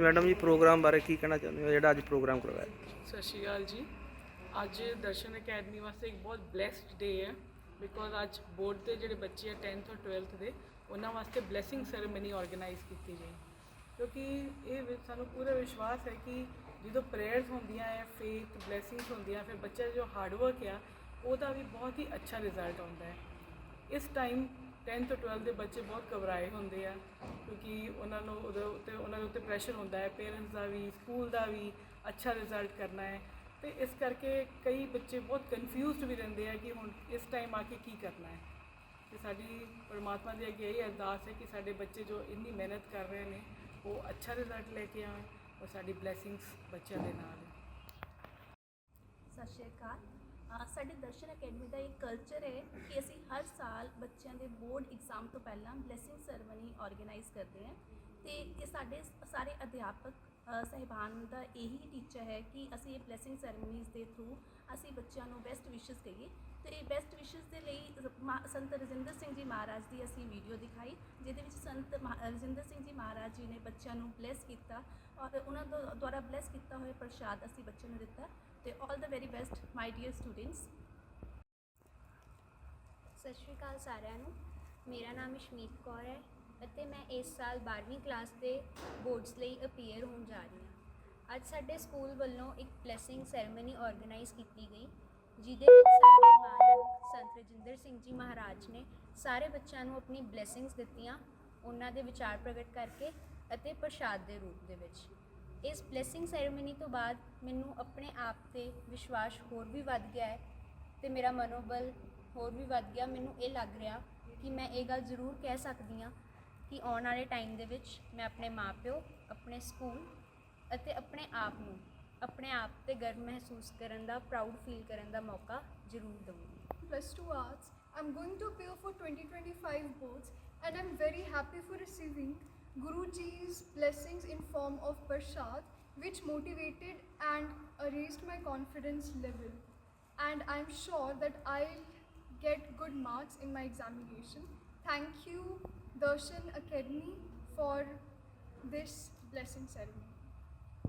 Madam ਜੀ, programme ਬਾਰੇ ਕੀ ਕਹਿਣਾ ਚਾਹੁੰਦੇ ਹੋ? ਜਿਹੜਾ ਅੱਜ ਪ੍ਰੋਗਰਾਮ ਕਰਵਾਇਆ। ਸਤਿ ਸ਼੍ਰੀ ਅਕਾਲ ਜੀ। ਅੱਜ ਦਰਸ਼ਨ ਅਕੈਡਮੀ ਵਾਸਤੇ ਇੱਕ ਬਹੁਤ ਬlesed ਡੇ ਹੈ ਬਿਕੋਜ਼ ਅੱਜ ਬੋਰਡ ਦੇ ਜਿਹੜੇ ਬੱਚੇ ਆ 10th ਔਰ 12th ਦੇ, ਉਹਨਾਂ ਵਾਸਤੇ ਬਲੇਸਿੰਗ ਸੈਰੇਮਨੀ ਆਰਗੇਨਾਈਜ਼ ਕੀਤੀ ਗਈ। ਕਿਉਂਕਿ ਇਹ ਵੀ, ਸਾਨੂੰ ਪੂਰਾ ਵਿਸ਼ਵਾਸ ਹੈ ਕਿ ਜਦੋਂ ਪ੍ਰੇਅਰਸ ਹੁੰਦੀਆਂ ਹੈ ਫੇਥ ਬਲੇਸਿੰਗਸ ਹੁੰਦੀਆਂ, ਫਿਰ ਬੱਚਾ ਜੋ ਹਾਰਡ ਵਰਕ ਆ, ਉਹਦਾ ਵੀ ਬਹੁਤ ਹੀ ਅੱਛਾ ਰਿਜ਼ਲਟ ਆਉਂਦਾ ਹੈ। ਇਸ ਟਾਈਮ 10th ਤੋਂ 12th ਦੇ ਬੱਚੇ ਬਹੁਤ ਘਬਰਾਏ ਹੁੰਦੇ ਆ, ਕਿਉਂਕਿ ਉਹਨਾਂ ਨੂੰ ਉਹਦੇ ਉੱਤੇ, ਉਹਨਾਂ ਦੇ ਉੱਤੇ ਪ੍ਰੈਸ਼ਰ ਹੁੰਦਾ ਹੈ ਪੇਰੈਂਟਸ ਦਾ ਵੀ ਸਕੂਲ ਦਾ ਵੀ ਅੱਛਾ ਰਿਜ਼ਲਟ ਕਰਨਾ ਹੈ। ਤੇ ਇਸ ਕਰਕੇ ਕਈ ਬੱਚੇ ਬਹੁਤ ਕਨਫਿਊਜ਼ਡ ਵੀ ਰਹਿੰਦੇ ਆ ਕਿ ਹੁਣ ਇਸ ਟਾਈਮ ਆ ਕੇ ਕੀ ਕਰਨਾ ਹੈ। ਤੇ ਸਾਡੀ ਪਰਮਾਤਮਾ ਦੇ ਅੱਗੇ ਇਹ ਅਰਦਾਸ ਹੈ ਕਿ ਸਾਡੇ ਬੱਚੇ ਜੋ ਇੰਨੀ ਮਿਹਨਤ ਕਰ ਰਹੇ ਨੇ, ਉਹ ਅੱਛਾ ਰਿਜ਼ਲਟ ਲੈ ਕੇ ਆਉਣ ਔਰ ਸਾਡੀ ਬਲੇਸਿੰਗਸ ਬੱਚਿਆਂ ਦੇ ਨਾਲ। ਸਤਿ ਸ਼੍ਰੀ ਅਕਾਲ। ਸਾਡੇ ਦਰਸ਼ਨ ਅਕੈਡਮੀ ਦਾ ਇੱਕ ਕਲਚਰ ਹੈ ਕਿ ਅਸੀਂ ਹਰ ਸਾਲ ਬੱਚਿਆਂ ਦੇ ਬੋਰਡ ਐਗਜ਼ਾਮ ਤੋਂ ਪਹਿਲਾਂ ਬਲੇਸਿੰਗ ਸੈਰੇਮਨੀ ਆਰਗੇਨਾਈਜ਼ ਕਰਦੇ ਹਾਂ ਤੇ ਇਹ ਸਾਡੇ ਸਾਰੇ ਅਧਿਆਪਕ, ਅਹ ਸਹਿਬਾਨ ਦਾ ਇਹੀ ਟੀਚਾ ਹੈ ਕਿ ਅਸੀਂ ਇਹ ਬਲੇਸਿੰਗ ਸੈਰੇਮਨੀਜ਼ ਦੇ ਥਰੂ ਅਸੀਂ ਬੱਚਿਆਂ ਨੂੰ ਬੈਸਟ ਵਿਸ਼ੇਸ ਕਹੀਏ ਤੇ ਇਹ ਬੈਸਟ ਵਿਸ਼ੇਸ ਦੇ ਲਈ ਰ- ਮਾ- ਸੰਤ ਰਜਿੰਦਰ ਸਿੰਘ ਜੀ ਮਹਾਰਾਜ ਦੀ ਅਸੀਂ ਵੀਡੀਓ ਦਿਖਾਈ ਸੰਤ ਮਹਾ- ਰਜਿੰਦਰ ਸਿੰਘ ਜੀ ਮਹਾਰਾਜ ਜੀ ਨੇ ਬੱਚਿਆਂ ਨੂੰ ਬਲੇਸ ਕੀਤਾ ਔਰ ਉਹਨਾਂ ਦੁ- ਦੁਆਰਾ ਬਲੇਸ ਕੀਤਾ ਹੋਇਆ ਪ੍ਰਸ਼ਾਦ ਅਸੀਂ ਬੱਚਿਆਂ ਨੂੰ ਦਿੱਤਾ ਤੇ all the very best my dear students ਸਤਿ ਸ਼੍ਰੀ ਅਕਾਲ ਸਾਰਿਆਂ ਨੂੰ। ਮੇਰਾ ਨਾਮ ਇਸ਼ਮੀਤ ਕੌਰ ਹੈ ਅਤੇ ਮੈਂ ਇਸ ਸਾਲ 12ਵੀਂ ਕਲਾਸ ਦੇ ਬੋਰਡਸ ਲਈ ਅਪੀਅਰ ਹੋਣ ਜਾ ਰਹੀ ਹਾਂ। ਅੱਜ ਸਾਡੇ ਸਕੂਲ ਵੱਲੋਂ ਇੱਕ ਬਲੇਸਿੰਗ ਸੈਰੇਮਨੀ ਆਰਗੇਨਾਈਜ਼ ਕੀਤੀ ਗਈ, ਜਿਹਦੇ ਵਿੱਚ ਸਾਡੇ ਮਾਨਯੋਗ ਸੰਤ ਰਜਿੰਦਰ ਸਿੰਘ ਜੀ ਮਹਾਰਾਜ ਨੇ ਸਾਰੇ ਬੱਚਿਆਂ ਨੂੰ ਆਪਣੀ ਬਲੇਸਿੰਗਸ ਦਿੱਤੀਆਂ ਉਹਨਾਂ ਦੇ ਵਿਚਾਰ ਪ੍ਰਗਟ ਕਰਕੇ ਅਤੇ ਪ੍ਰਸ਼ਾਦ ਦੇ ਰੂਪ ਦੇ ਵਿੱਚ। ਇਸ ਬਲੇਸਿੰਗ ਸੈਰੇਮਨੀ ਤੋਂ ਬਾਅਦ ਮੈਨੂੰ ਆਪਣੇ ਆਪ ਤੇ ਵਿਸ਼ਵਾਸ ਹੋਰ ਵੀ ਵੱਧ ਗਿਆ ਹੈ ਤੇ ਮੇਰਾ ਮਨੋਬਲ ਹੋਰ ਵੀ ਵੱਧ ਗਿਆ। ਮੈਨੂੰ ਇਹ ਲੱਗ ਰਿਹਾ ਕਿ ਮੈਂ ਇਹ ਗੱਲ ਜ਼ਰੂਰ ਕਹਿ ਸਕਦੀ ਹਾਂ ਕਿ ਆਉਣ ਵਾਲੇ ਟਾਈਮ ਦੇ ਵਿੱਚ ਮੈਂ ਆਪਣੇ ਮਾਪਿਓ, ਆਪਣੇ ਸਕੂਲ ਅਤੇ ਆਪਣੇ ਆਪ ਨੂੰ ਆਪਣੇ ਆਪ ਤੇ ਗਰਵ ਮਹਿਸੂਸ ਕਰਨ ਦਾ ਪ੍ਰਾਊਡ ਫੀਲ ਕਰਨ ਦਾ ਮੌਕਾ ਜ਼ਰੂਰ ਦਵਾਂਗੀ plus 2 arts. I'm going to appear for 2025 boards. And I'm very happy for receiving Guruji's blessings in form of Prashad which motivated and raised my confidence level. And I'm sure that I'll get good marks in my examination. Thank you Darshan Academy for this blessing ceremony.